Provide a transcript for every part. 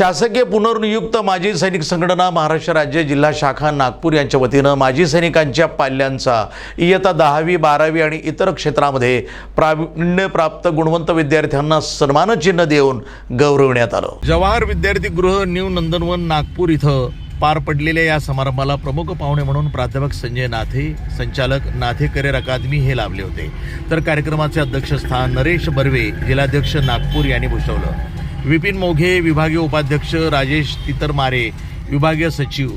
शासकीय पुनर्नियुक्त माजी सैनिक संघटना महाराष्ट्र राज्य जिल्हा शाखा नागपूर यांच्या वतीनं माजी सैनिकांच्या पाल्यांचा इयत्ता दहावी बारावी आणि इतर क्षेत्रामध्ये प्रावीण्यप्राप्त गुणवंत विद्यार्थ्यांना सन्मानचिन्ह देऊन गौरवण्यात आलं. जवाहर विद्यार्थी गृह न्यू नंदनवन नागपूर इथं पार पडलेल्या या समारंभाला प्रमुख पाहुणे म्हणून प्राध्यापक संजय नाथे संचालक नाथे करिअर अकादमी हे लाभले होते. तर कार्यक्रमाचे अध्यक्षस्थान नरेश बर्वे जिल्हाध्यक्ष नागपूर यांनी भूषवलं. विपिन मोघे विभागीय उपाध्यक्ष राजेश तितरमारे विभागीय सचिव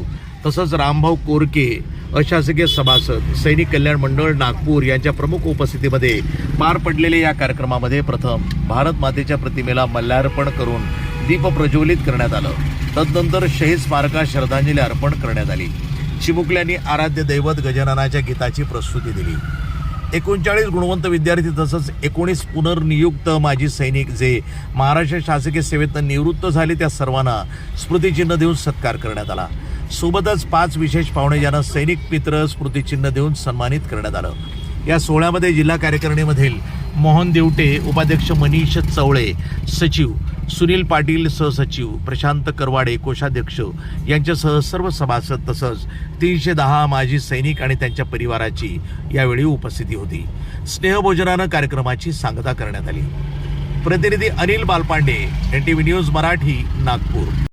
तसंच रामभाऊ कोरके अशासकीय सभासद सैनिक कल्याण मंडळ नागपूर यांच्या प्रमुख उपस्थितीमध्ये पार पडलेल्या या कार्यक्रमामध्ये प्रथम भारत मातेच्या प्रतिमेला मल्यार्पण करून दीप प्रज्वलित करण्यात आलं. तदनंतर शहीद स्मारकात श्रद्धांजली अर्पण करण्यात आली. चिमुकल्यांनी आराध्य दैवत गजाननाच्या गीताची प्रस्तुती दिली. एकोणचाळीस गुणवंत विद्यार्थी तसंच एकोणीस पुनर्नियुक्त माजी सैनिक जे महाराष्ट्र शासकीय सेवेतनं निवृत्त झाले त्या सर्वांना स्मृतिचिन्ह देऊन सत्कार करण्यात आला. सोबतच पाच विशेष पाहुणे ज्यांना सैनिक मित्र स्मृतिचिन्ह देऊन सन्मानित करण्यात आलं. या सोहळ्यामध्ये जिल्हा कार्यकारिणीमधील मोहन देवटे उपाध्यक्ष मनीष चवळे सचिव सुनील पाटील सहसचिव प्रशांत करवाडे कोषाध्यक्ष यांच्यासह सर्व सभासद तसंच तीनशे दहा माजी सैनिक आणि त्यांच्या परिवाराची यावेळी उपस्थिती होती. स्नेहभोजनानं कार्यक्रमाची सांगता करण्यात आली. प्रतिनिधी Anil Balpande N T V news Marathi Nagpur.